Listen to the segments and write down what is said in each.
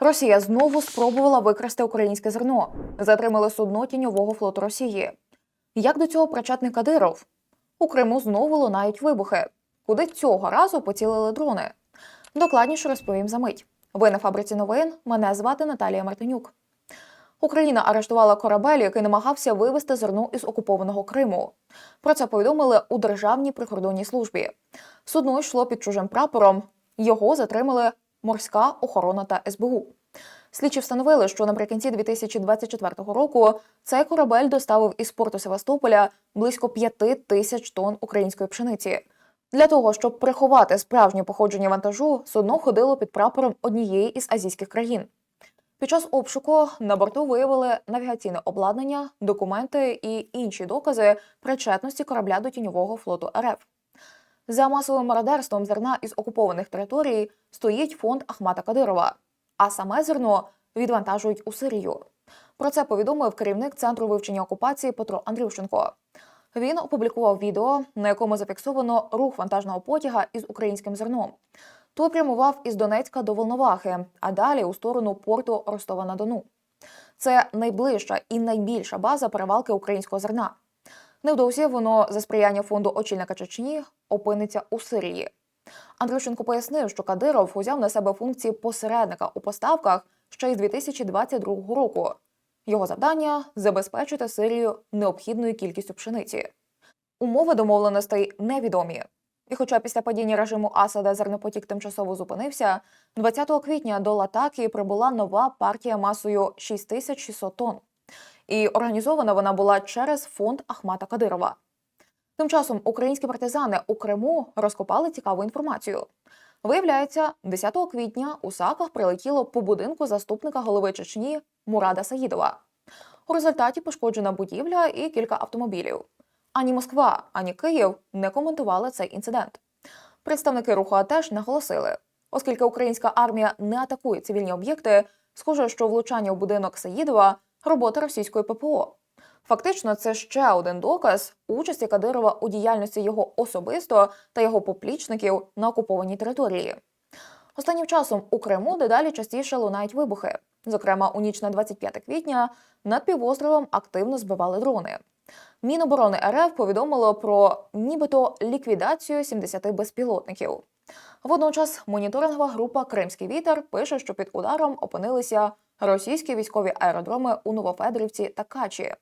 Росія знову спробувала викрасти українське зерно. Затримали судно тіньового флоту Росії. Як до цього причетний Кадиров? У Криму знову лунають вибухи. Куди цього разу поцілили дрони? Докладніше розповім за мить. Ви на фабриці новин. Мене звати Наталія Мартинюк. Україна арештувала корабель, який намагався вивезти зерно із окупованого Криму. Про це повідомили у Державній прикордонній службі. Судно йшло під чужим прапором. Його затримали морська охорона та СБУ. Слідчі встановили, що наприкінці 2024 року цей корабель доставив із порту Севастополя близько 5 тисяч тонн української пшениці. Для того, щоб приховати справжнє походження вантажу, судно ходило під прапором однієї із азійських країн. Під час обшуку на борту виявили навігаційне обладнання, документи і інші докази причетності корабля до тіньового флоту РФ. За масовим мародерством зерна із окупованих територій стоїть фонд Ахмата Кадирова, а саме зерно відвантажують у Сирію. Про це повідомив керівник центру вивчення окупації Петро Андрющенко. Він опублікував відео, на якому зафіксовано рух вантажного потяга із українським зерном. Той прямував із Донецька до Волновахи, а далі у сторону порту Ростова на Дону. Це найближча і найбільша база перевалки українського зерна. Невдовзі воно за сприяння фонду очільника Чечні опиниться у Сирії. Андрющенко пояснив, що Кадиров узяв на себе функції посередника у поставках ще із 2022 року. Його завдання забезпечити Сирію необхідною кількістю пшениці. Умови домовленостей невідомі. І хоча після падіння режиму Асада зернопотік тимчасово зупинився, 20 квітня до Латакії прибула нова партія масою 6600 тонн. І організована вона була через фонд Ахмата Кадирова. Тим часом українські партизани у Криму розкопали цікаву інформацію. Виявляється, 10 квітня у Саках прилетіло по будинку заступника голови Чечні Мурада Саїдова. У результаті пошкоджена будівля і кілька автомобілів. Ані Москва, ані Київ не коментували цей інцидент. Представники руху АТЕШ наголосили, оскільки українська армія не атакує цивільні об'єкти, схоже, що влучання у будинок Саїдова робота російської ППО. Фактично, це ще один доказ участі Кадирова у діяльності його особисто та його поплічників на окупованій території. Останнім часом у Криму дедалі частіше лунають вибухи. Зокрема, у ніч на 25 квітня над півостровом активно збивали дрони. Міноборони РФ повідомило про нібито ліквідацію 70 безпілотників. Водночас моніторингова група Кримський вітер пише, що під ударом опинилися російські військові аеродроми у Новофедрівці та Качі.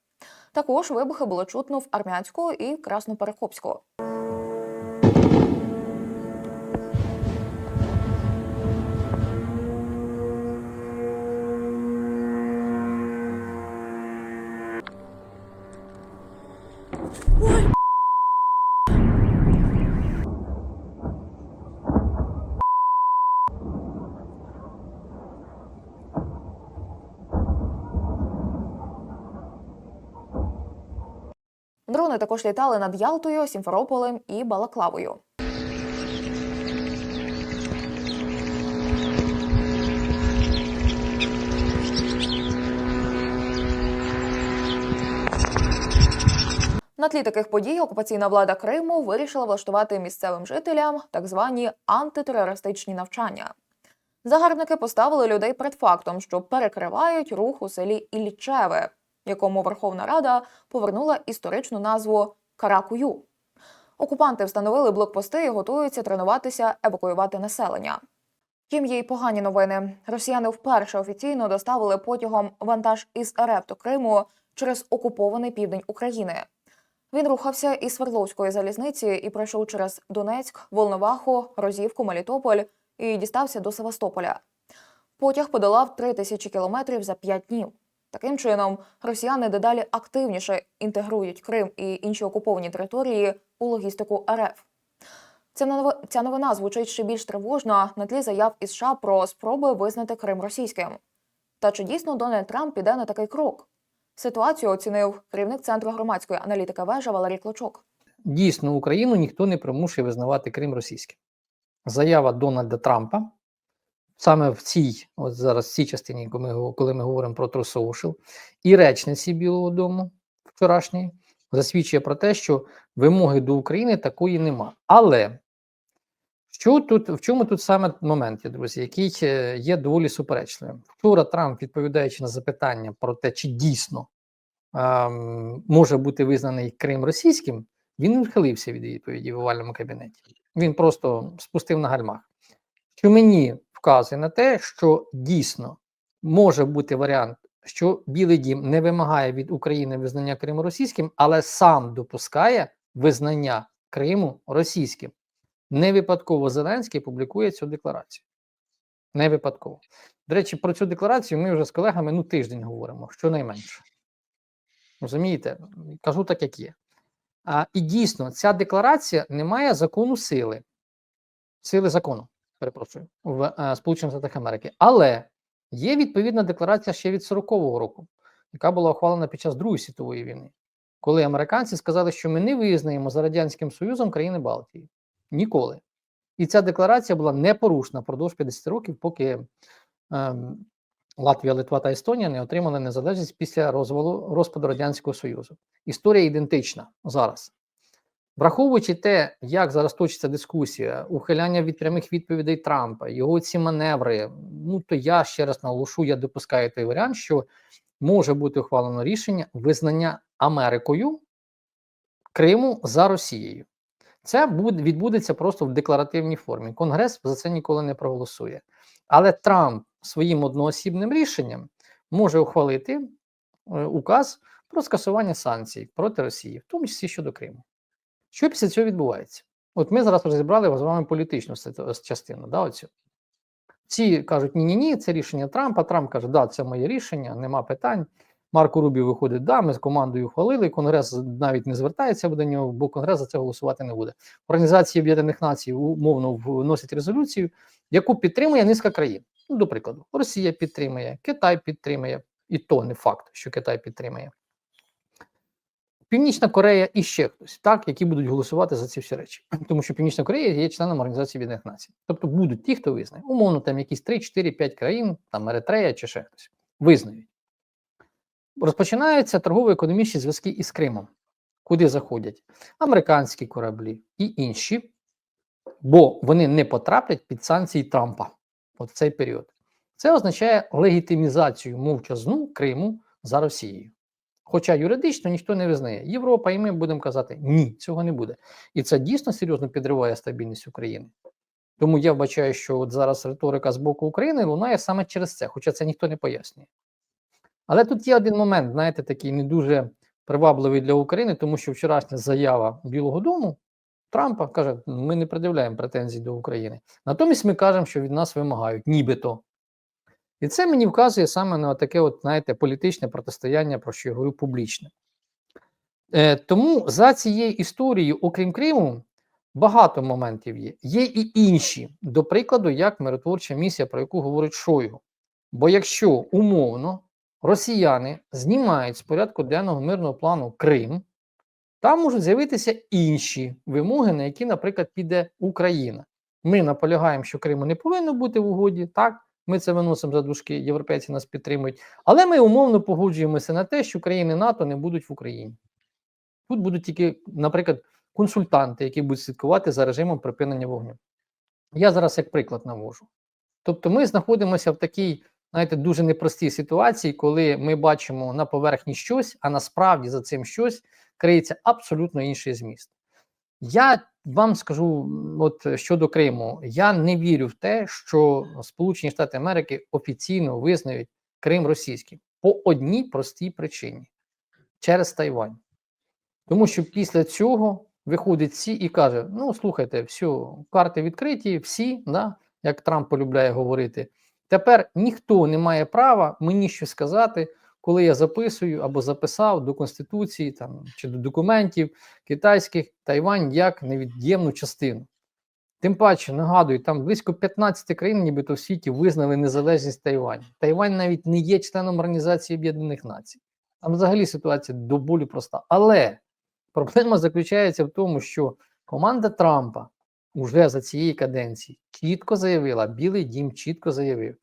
Також вибухи було чутно в Армянську і Красноперекопську. Дрони також літали над Ялтою, Сімферополем і Балаклавою. На тлі таких подій окупаційна влада Криму вирішила влаштувати місцевим жителям так звані антитерористичні навчання. Загарбники поставили людей перед фактом, що перекривають рух у селі Іллічеве, якому Верховна Рада повернула історичну назву Каракую. Окупанти встановили блокпости і готуються тренуватися евакуювати населення. Втім, є й погані новини. Росіяни вперше офіційно доставили потягом вантаж із РФ до Криму через окупований південь України. Він рухався із Свердловської залізниці і пройшов через Донецьк, Волноваху, Розівку, Мелітополь і дістався до Севастополя. Потяг подолав 3 тисячі кілометрів за 5 днів. Таким чином, росіяни дедалі активніше інтегрують Крим і інші окуповані території у логістику РФ. Ця новина звучить ще більш тривожно на тлі заяв із США про спроби визнати Крим російським. Та чи дійсно Дональд Трамп піде на такий крок? Ситуацію оцінив керівник центру громадської аналітики вежа Валерій Клочок. Дійсно, Україну ніхто не примушує визнавати Крим російським. Заява Дональда Трампа саме в цій, от зараз в цій частині, коли ми, коли ми говоримо про True і речниці Білого Дому вчорашньої, засвідчує про те, що вимоги до України такої нема. Але Що тут, в чому тут саме момент, друзі, який е, є доволі суперечливим? Вчора Трамп, відповідаючи на запитання про те, чи дійсно ем, може бути визнаний Крим російським, він відхилився від відповіді в овальному кабінеті. Він просто спустив на гальмах. Що мені вказує на те, що дійсно може бути варіант, що Білий Дім не вимагає від України визнання Криму російським, але сам допускає визнання Криму російським. Не випадково Зеленський публікує цю декларацію. Не випадково. До речі, про цю декларацію ми вже з колегами ну тиждень говоримо, щонайменше. Розумієте? Кажу так, як є. А, і дійсно, ця декларація не має закону сили, сили закону, перепрошую, в е, Сполучених Штатах Америки. Але є відповідна декларація ще від 40-го року, яка була ухвалена під час Другої світової війни, коли американці сказали, що ми не визнаємо за Радянським Союзом країни Балтії. Ніколи. І ця декларація була непорушна впродовж 50 років, поки ем, Латвія, Литва та Естонія не отримали незалежність після розвалу розпаду Радянського Союзу. Історія ідентична зараз. Враховуючи те, як зараз точиться дискусія, ухиляння від прямих відповідей Трампа, його ці маневри, ну то я ще раз наголошу, я допускаю той варіант, що може бути ухвалено рішення визнання Америкою Криму за Росією. Це буде, відбудеться просто в декларативній формі. Конгрес за це ніколи не проголосує. Але Трамп своїм одноосібним рішенням може ухвалити е, указ про скасування санкцій проти Росії, в тому числі щодо Криму. Що після цього відбувається? От ми зараз розібрали з вами політичну частину. Да, оцю. Ці кажуть, ні-ні, ні, це рішення Трампа. Трамп каже, да, це моє рішення, нема питань. Марко Рубі виходить, да, ми з командою ухвалили. Конгрес навіть не звертається до нього, бо Конгрес за це голосувати не буде. Організація Об'єднаних Націй умовно вносить резолюцію, яку підтримує низка країн. Ну, до прикладу, Росія підтримує, Китай підтримує, і то не факт, що Китай підтримує. Північна Корея і ще хтось, так, які будуть голосувати за ці всі речі. Тому що Північна Корея є членом Організації Об'єднаних Націй. Тобто будуть ті, хто визнає. Умовно, там якісь 3, 4, 5 країн, там Еритрея чи ще хтось, визнають. Розпочинаються торгово-економічні зв'язки із Кримом, куди заходять американські кораблі і інші, бо вони не потраплять під санкції Трампа от в цей період. Це означає легітимізацію мовчазну Криму за Росією. Хоча юридично ніхто не визнає. Європа, і ми будемо казати, ні, цього не буде. І це дійсно серйозно підриває стабільність України. Тому я вбачаю, що от зараз риторика з боку України лунає саме через це, хоча це ніхто не пояснює. Але тут є один момент, знаєте, такий не дуже привабливий для України, тому що вчорашня заява Білого Дому Трампа каже: ми не пред'являємо претензій до України. Натомість ми кажемо, що від нас вимагають, нібито. І це мені вказує саме на таке, от, знаєте, політичне протистояння, про що я говорю публічне. Е, тому за цією історією, окрім Криму, багато моментів є. Є і інші, до прикладу, як миротворча місія, про яку говорить Шойгу. Бо якщо умовно росіяни знімають з порядку денного мирного плану Крим, там можуть з'явитися інші вимоги, на які, наприклад, піде Україна. Ми наполягаємо, що Криму не повинно бути в угоді, так, ми це виносимо за дужки, європейці нас підтримують, але ми умовно погоджуємося на те, що країни НАТО не будуть в Україні. Тут будуть тільки, наприклад, консультанти, які будуть слідкувати за режимом припинення вогню. Я зараз як приклад навожу. Тобто ми знаходимося в такій, знаєте, дуже непростій ситуації, коли ми бачимо на поверхні щось, а насправді за цим щось криється абсолютно інший зміст. Я вам скажу, от щодо Криму, я не вірю в те, що Сполучені Штати Америки офіційно визнають Крим російським по одній простій причині через Тайвань. Тому що після цього виходить всі і каже: ну слухайте, все, карти відкриті, всі, да, як Трамп полюбляє говорити. Тепер ніхто не має права мені щось сказати, коли я записую або записав до Конституції там, чи до документів китайських Тайвань як невід'ємну частину. Тим паче, нагадую, там близько 15 країн, нібито в світі визнали незалежність Тайвань. Тайвань навіть не є членом Організації Об'єднаних Націй. Там взагалі ситуація до болю проста. Але проблема заключається в тому, що команда Трампа уже за цієї каденції чітко заявила, Білий Дім чітко заявив,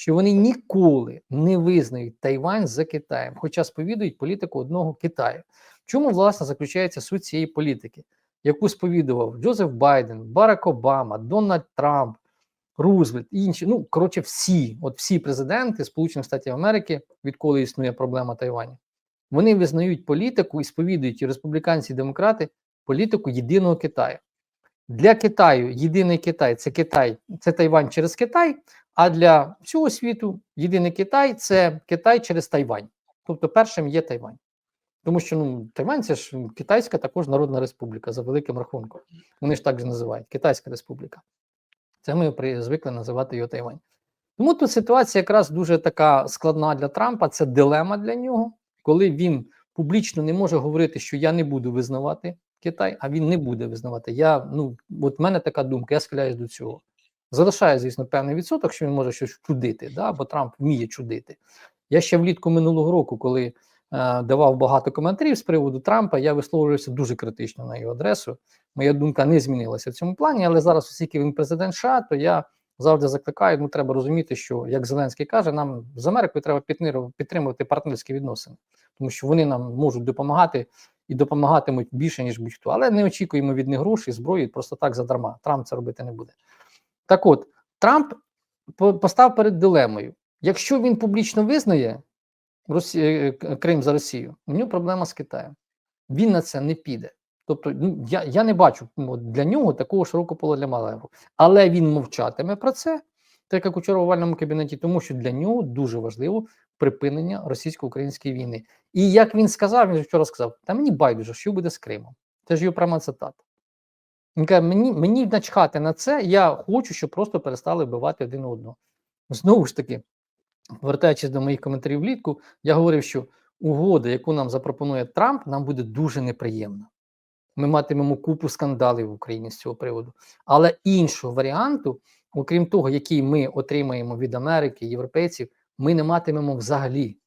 що вони ніколи не визнають Тайвань за Китаєм, хоча сповідують політику одного Китаю. Чому власне заключається суть цієї політики? яку сповідував Джозеф Байден, Барак Обама, Дональд Трамп, Рузвельт, інші, ну коротше, всі, от всі президенти Сполучених Штатів Америки, відколи існує проблема Тайваню, вони визнають політику і сповідують і республіканці і демократи політику єдиного Китаю. Для Китаю єдиний Китай це Китай, це Тайвань через Китай. А для всього світу єдиний Китай це Китай через Тайвань. Тобто першим є Тайвань. Тому що ну, Тайвань це ж Китайська також Народна Республіка за великим рахунком. Вони ж так же називають Китайська Республіка. Це ми звикли називати його Тайвань. Тому тут ситуація якраз дуже така складна для Трампа, це дилема для нього, коли він публічно не може говорити, що я не буду визнавати Китай, а він не буде визнавати. Я, ну, от в мене така думка, я схиляюсь до цього. Залишає, звісно, певний відсоток, що він може щось чудити, да? бо Трамп вміє чудити. Я ще влітку минулого року, коли е, давав багато коментарів з приводу Трампа, я висловлювався дуже критично на його адресу. Моя думка не змінилася в цьому плані, але зараз, оскільки він президент США, то я завжди закликаю, ну треба розуміти, що як Зеленський каже, нам з Америкою треба підтримувати- партнерські відносини, тому що вони нам можуть допомагати і допомагатимуть більше, ніж будь-хто. Але не очікуємо від них грошей, зброї просто так задарма. Трамп це робити не буде. Так от, Трамп постав перед дилемою. Якщо він публічно визнає Росі... е, Крим за Росію, у нього проблема з Китаєм. Він на це не піде. Тобто, ну, я, я не бачу ну, для нього такого широкого поля для маневру. Але він мовчатиме про це, так як учора в овальному кабінеті, тому що для нього дуже важливо припинення російсько-української війни. І як він сказав, він вчора сказав: та мені байдуже, що буде з Кримом. Це ж його пряма цитата. Він каже, мені, мені начхати на це, я хочу, щоб просто перестали вбивати один одного. Знову ж таки, повертаючись до моїх коментарів влітку, я говорив, що угода, яку нам запропонує Трамп, нам буде дуже неприємна. Ми матимемо купу скандалів в Україні з цього приводу. Але іншого варіанту, окрім того, який ми отримаємо від Америки, європейців, ми не матимемо взагалі.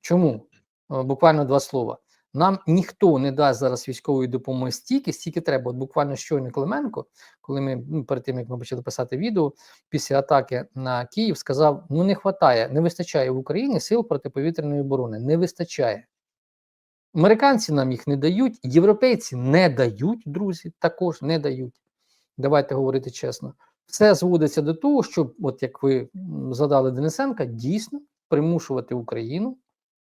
Чому? Е, Буквально два слова. Нам ніхто не дасть зараз військової допомоги стільки, стільки треба. От буквально щойно Клименко, коли ми ну, перед тим як ми почали писати відео після атаки на Київ, сказав: ну не вистачає, не вистачає в Україні сил протиповітряної оборони. Не вистачає. Американці нам їх не дають, європейці не дають, друзі, також не дають. Давайте говорити чесно. Все зводиться до того, щоб, от як ви м, згадали Денисенка, дійсно примушувати Україну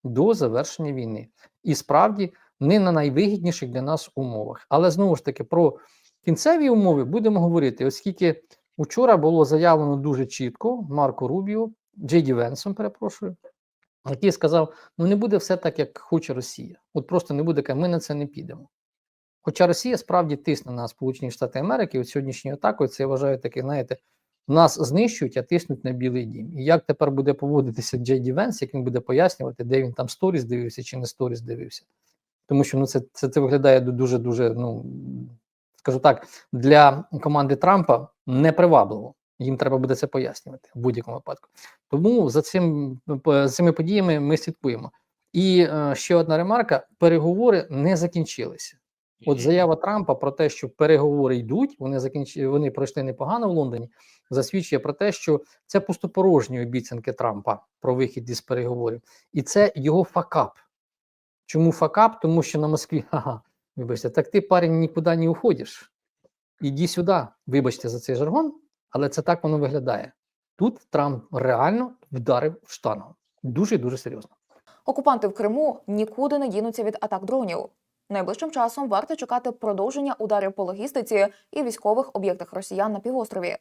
до завершення війни. І справді не на найвигідніших для нас умовах. Але знову ж таки про кінцеві умови будемо говорити, оскільки учора було заявлено дуже чітко Марко Рубіо, Джейді Венсом, перепрошую, який сказав: ну не буде все так, як хоче Росія. От просто не буде, ми на це не підемо. Хоча Росія справді тисне на Сполучені Штати Америки, от сьогоднішньою атакою, це я вважаю таке, знаєте, нас знищують, а тиснуть на Білий Дім. І як тепер буде поводитися Джей Ді Венс, як він буде пояснювати, де він там сторіс дивився чи не сторіс дивився. Тому що ну, це, це, це виглядає дуже-дуже, ну скажу так, для команди Трампа непривабливо. Їм треба буде це пояснювати в будь-якому випадку. Тому за цим за цими подіями ми слідкуємо. І е, ще одна ремарка: переговори не закінчилися. От заява Трампа про те, що переговори йдуть, вони закінчили, вони пройшли непогано в Лондоні. Засвідчує про те, що це пустопорожні обіцянки Трампа про вихід із переговорів, і це його факап. Чому факап? Тому що на Москві, ага, вибачте, так ти парень нікуди не уходиш. Іди сюди, вибачте за цей жаргон, але це так воно виглядає. Тут Трамп реально вдарив в штангу. Дуже дуже серйозно. Окупанти в Криму нікуди не дінуться від атак дронів. Найближчим часом варто чекати продовження ударів по логістиці і військових об'єктах росіян на півострові.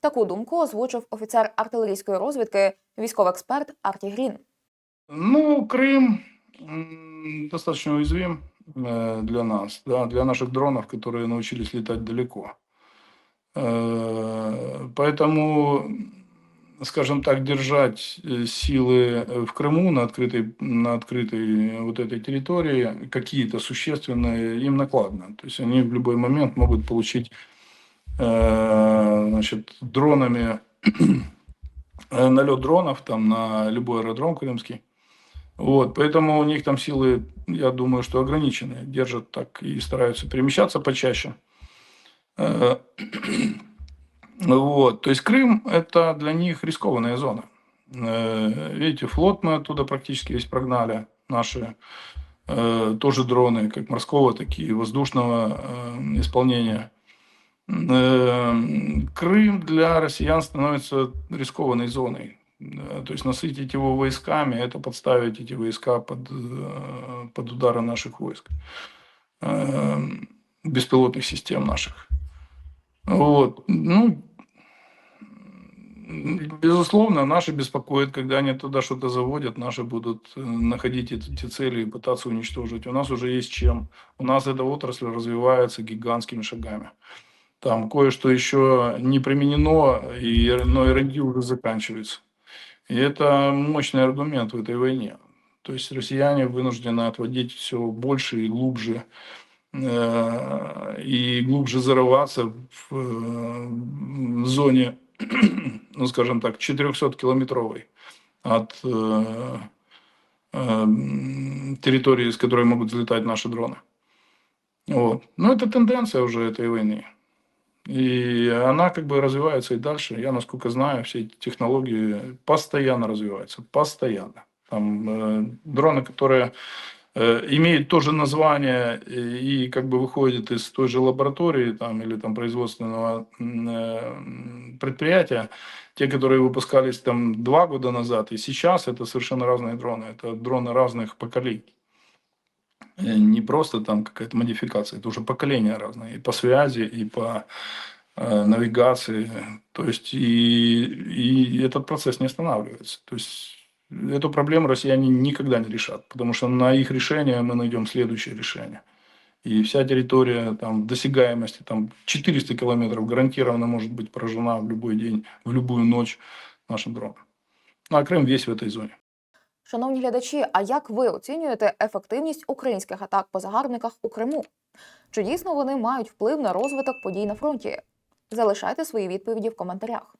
Таку думку озвучив офіцер артилерійської розвідки, військовий експерт Арті Грін. Ну, Крым м, достаточно уязвим э, для нас, да, для наших дронов, которые научились летать далеко. Э, Поэтому, скажем так, держать э, силы э, в Крыму на открытой, на открытой вот этой территории какие-то существенные им накладно. То есть они в любой момент могут получить э, значит, дронами э, налет дронов там на любой аэродром крымский. Вот, поэтому у них там силы, я думаю, что ограниченные, держат так и стараются перемещаться почаще. Вот, то есть Крым – это для них рискованная зона. Э, Видите, флот мы оттуда практически весь прогнали, наши э, тоже дроны, как морского, так и воздушного э, исполнения. Крым для россиян становится рискованной зоной. То есть насытить его войсками, это подставить эти войска под, под удары наших войск, беспилотных систем наших. Вот. Ну, безусловно, наши беспокоят, когда они туда что-то заводят, наши будут э, находить эти, цели и пытаться уничтожить. У нас уже есть чем. У нас эта отрасль развивается гигантскими шагами. Там кое-что еще не применено, и, но R&D уже заканчивается. И это мощный аргумент в этой войне. То есть россияне вынуждены отводить все больше и глубже и глубже зарываться в, э, зоне, ну скажем так, 400-километровой от э, э, территории, с которой могут взлетать наши дроны. Вот. Но это тенденция уже этой войны. И она как бы развивается и дальше. Я, насколько знаю, все эти технологии постоянно развиваются. Постоянно. Там э, дроны, которые э, имеют то же название и, и как бы выходят из той же лаборатории там, или там производственного э, предприятия, те, которые выпускались там два года назад и сейчас, это совершенно разные дроны. Это дроны разных поколений. Э, Не просто там какая-то модификация, это уже поколения разные. И по связи, и по э, навигации. То есть и, и этот процесс не останавливается. То есть эту проблему россияне никогда не решат, потому что на их решение мы найдем следующее решение. И вся территория там, досягаемости, там 400 километров гарантированно может быть поражена в любой день, в любую ночь нашим дроном. Ну, а Крым весь в этой зоне. Шановні глядачі, а як ви оцінюєте ефективність українських атак по загарбниках у Криму? Чи дійсно вони мають вплив на розвиток подій на фронті? Залишайте свої відповіді в коментарях.